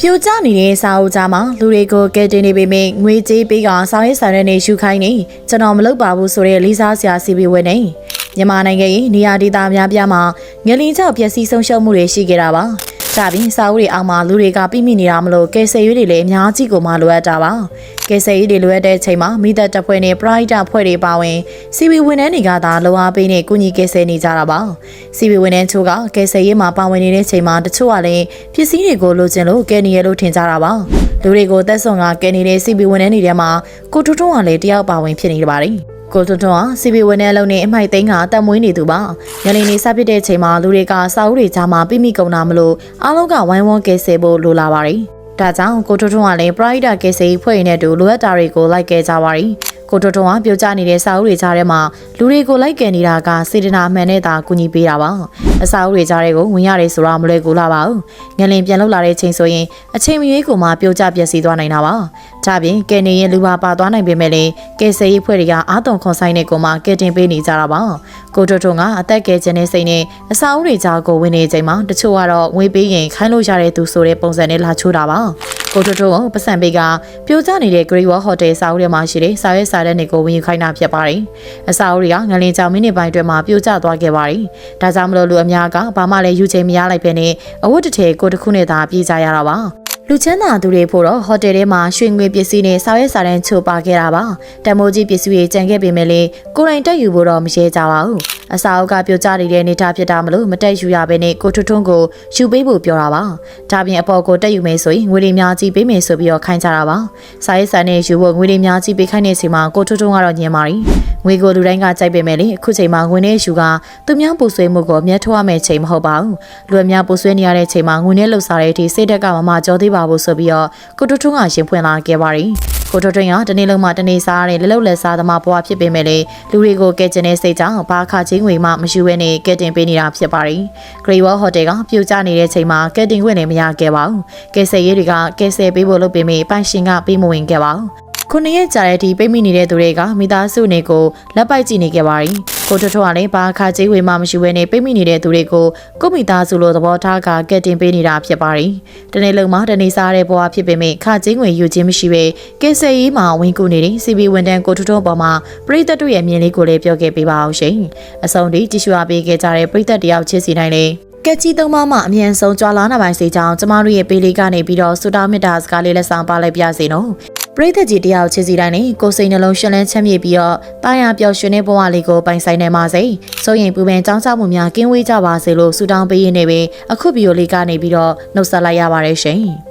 ပြိုကျနေတဲ့စာအုပ်ကြားမှာလူတွေကိုကဲတင်နေပေမဲ့ငွေကြေးပေးကစောင်းရဲဆိုင်တဲ့နေရှုခိုင်းနေကျွန်တော်မလုပ်ပါဘူးဆိုတဲ့လေးစားစရာစီပီဝင်နေမြန်မာနိုင်ငံရဲ့နေရာဒေသများပြားမှာငလင်ကြောက်ပျက်စီးဆုံးရှုံးမှုတွေရှိခဲ့တာပါ ကြပြီးစာအုပ်တွေအောက်မှာလူတွေကပြိမိနေတာမလို့ကဲဆယ်ရွေးတွေလည်းအများကြီးကိုမှလိုအပ်တာပါကဲဆယ်ရွေးတွေလိုအပ်တဲ့အချိန်မှာမိသက်တပ်ဖွဲ့နဲ့ပရိုက်တာဖွဲ့တွေပါဝင်စီပီဝင်တဲ့တွေကသာလောအားပေးနဲ့ကုညီကဲဆယ်နေကြတာပါစီပီဝင်တဲ့ချို့ကကဲဆယ်ရေးမှာပါဝင်နေတဲ့ချိန်မှာတချို့ကလည်းပစ္စည်းတွေကိုလိုချင်လို့ကဲနေရလို့ထင်ကြတာပါလူတွေကိုတက်ဆွန်ကကဲနေတဲ့စီပီဝင်တဲ့နေထဲမှာကိုထွန်းထွန်းကလည်းတယောက်ပါဝင်ဖြစ်နေပါတယ် ကိုတွန်းတွန်းဟာစီပီဝင်တဲ့အလုံးနဲ့အမိုက်သိန်းကအသက်မွေးနေသူပါ။ညနေနေစဖြစ်တဲ့ချိန်မှာလူတွေကစာအုပ်တွေကြားမှာပြိမိကုန်တာမလို့အားလုံးကဝိုင်းဝန်းကဲဆယ်ဖို့လိုလာပါတယ်။ဒါကြောင့်ကိုတွန်းတွန်းကလည်း Pride ကဲဆယ်ဖွဲ့ရင်းနဲ့တူလိုအပ်တာတွေကိုလိုက်ခဲ့ကြပါရီ။ ကိုတွန်းတွန်းကပြောကြနေတဲ့စာအုပ်တွေကြားထဲမှာလူတွေကိုလိုက်ကယ်နေတာကစေတနာမှန်နဲ့သာကူညီပေးတာပါ။အစာအုပ်တွေကြားထဲကိုဝင်ရတယ်ဆိုတော့မလွယ်ကူလာပါဘူး။ညလင်ပြန်လောက်လာတဲ့ချိန်ဆိုရင်အချိန်မရွေးကိုမှပြောကြပျက်စီးသွားနိုင်တာပါ။ဒါပြင်ကယ်နေရင်လူပါပါသွားနိုင်ပေမဲ့လည်းကယ်ဆယ်ရေးဖွဲ့တွေကအာသွန်ခွန်ဆိုင်တဲ့ကိုမှကယ်တင်ပေးနေကြတာပါ။ကိုတွန်းတွန်းကအသက်ကယ်ခြင်းနဲ့စိတ်နဲ့အစာအုပ်တွေကြားကိုဝင်နေချိန်မှာတချို့ကတော့ငွေပေးရင်ခိုင်းလို့ရတဲ့သူဆိုတဲ့ပုံစံနဲ့လာချိုးတာပါ။ကိုတွန်းတွန်းကိုပတ်စံပေးကပြိုကျနေတဲ့ Great Wall Hotel စာအုပ်ထဲမှာရှိတဲ့စာရွက်စာတမ်းတွေကိုဝင်ယူခိုင်းတာဖြစ်ပါတယ်။အစာအုပ်တွေကငလင်ကြောင်မိနစ်ပိုင်းအတွင်းမှာပြိုကျသွားခဲ့ပါတယ်။ဒါကြောင့်မလို့လူအများကဘာမှလည်းယူချိန်မရလိုက်ပဲနဲ့အဝတ်တစ်ထည်ကိုတစ်ခုနဲ့သာပြေးကြရတာပါ။လူချမ်းသာသူတွေဖို့တော့ဟိုတယ်ထဲမှာရွှေငွေပစ္စည်းနဲ့စာရွက်စာတမ်းချို့ပါခဲ့တာပါတံမိုးကြီးပစ္စည်းတွေကြံခဲ့ပေမဲ့လည်းကိုယ်တိုင်တက်ယူဖို့တော့မရဲကြပါဘူး အစာအုပ်ကပြိုကျနေတဲ့နေထားဖြစ်တာမလို့မတက်ယူရဘဲနဲ့ကိုထွထွန်းကိုယူပေးဖို့ပြောတာပါဒါပြင်အပေါ်ကိုတက်ယူမယ်ဆိုရင်ငွေတွေများကြီးပေးမယ်ဆိုပြီးတော့ခိုင်းကြတာပါစာရေးစာနဲ့ယူဖို့ငွေတွေများကြီးပေးခိုင်းနေချိန်မှာကိုထွထွန်းကတော့ညင်ပါရီငွေကိုလူတိုင်းကကြိုက်ပေမဲ့လေအခုချိန်မှာငွေနဲ့ယူကသူများပူဆွေးမှုကိုအမျက်ထုတ်ရမယ့်ချိန်မဟုတ်ပါဘူးလူအများပူဆွေးနေရတဲ့ချိန်မှာငွေနဲ့လှုပ်ရှားတဲ့အထိစိတ်ဓာတ်ကမမကြောသေးပါဘူးဆိုပြီးတော့ကိုထွထွန်းကရှင်ဖွင့်လာခဲ့ပါရီ ကိုထွထွန်းကတနေ့လုံးမှတနေ့စားရတဲ့လက်လုံလက်စားသမားဘဝဖြစ်ပေမဲ့လေလူတွေကိုကဲကျင်တဲ့စိတ်ကြောင့်ဘာခါချင်းငွေမှမယူဘဲနဲ့ကဲတင်ပေးနေတာဖြစ်ပါရီ Great Wall Hotel ကပြိုကျနေတဲ့ချိန်မှာကဲတင်ခွင့်လည်းမရခဲ့ပါဘူးကဲဆယ်ရေးတွေကကဲဆယ်ပေးဖို့လုပ်ပေမဲ့ပိုင်ရှင်ကပေးမဝင်ခဲ့ပါဘူးခုနှစ်ရက်ကြာတဲ့အထိပိတ်မိနေတဲ့သူတွေကမိသားစုနေကိုလက်ပိုက်ကြည့်နေခဲ့ပါရီ ကိုထွထွကလည်းဘာခါကြေးဝေမှမရှိဘဲနဲ့ပိတ်မိနေတဲ့သူတွေကိုကိုမိသားစုလိုသဘောထားကကဲတင်ပေးနေတာဖြစ်ပါရီတနေ့လုံးမှတနေ့စားတဲ့ဘဝဖြစ်ပေမဲ့ခါကြေးငွေယူခြင်းမရှိပဲကဲဆယ်ရေးမှာဝင်ကူနေတဲ့စီဘီဝန်တန်းကိုထွထွပေါ်မှာပရိသတ်တို့ရဲ့မြင်လေးကိုလည်းပြောခဲ့ပေးပါအောင်ရှင်အဆုံးထိကြည့်ရှုအားပေးခဲ့ကြတဲ့ပရိသတ်တယောက်ချစ်စီနိုင်လေကက်ကြီးသုံးပါးမှအမြန်ဆုံးကြွာလာနာပိုင်းစီကြောင်းကျမတို့ရဲ့ပေးလေးကနေပြီးတော့စူတာမစ်တာစကားလေးလက်ဆောင်ပါလိုက်ပြစေနော် ပရိသတ်ကြီးတယောက်ချစ်စီတိုင်းနဲ့ကိုယ်စိတ်နှလုံးရှင်လန်းချမ်းမြေ့ပြီးတော့တာယာပျော်ရွှင်တဲ့ဘဝလေးကိုပိုင်ဆိုင်နိုင်ပါစေ။စိုးရင်ပူပင်ကြောင်းကြမှုများကင်းဝေးကြပါစေလို့ဆုတောင်းပေးရင်းနဲ့ပဲအခုဗီဒီယိုလေးကနေပြီးတော့နှုတ်ဆက်လိုက်ရပါတယ်ရှင်။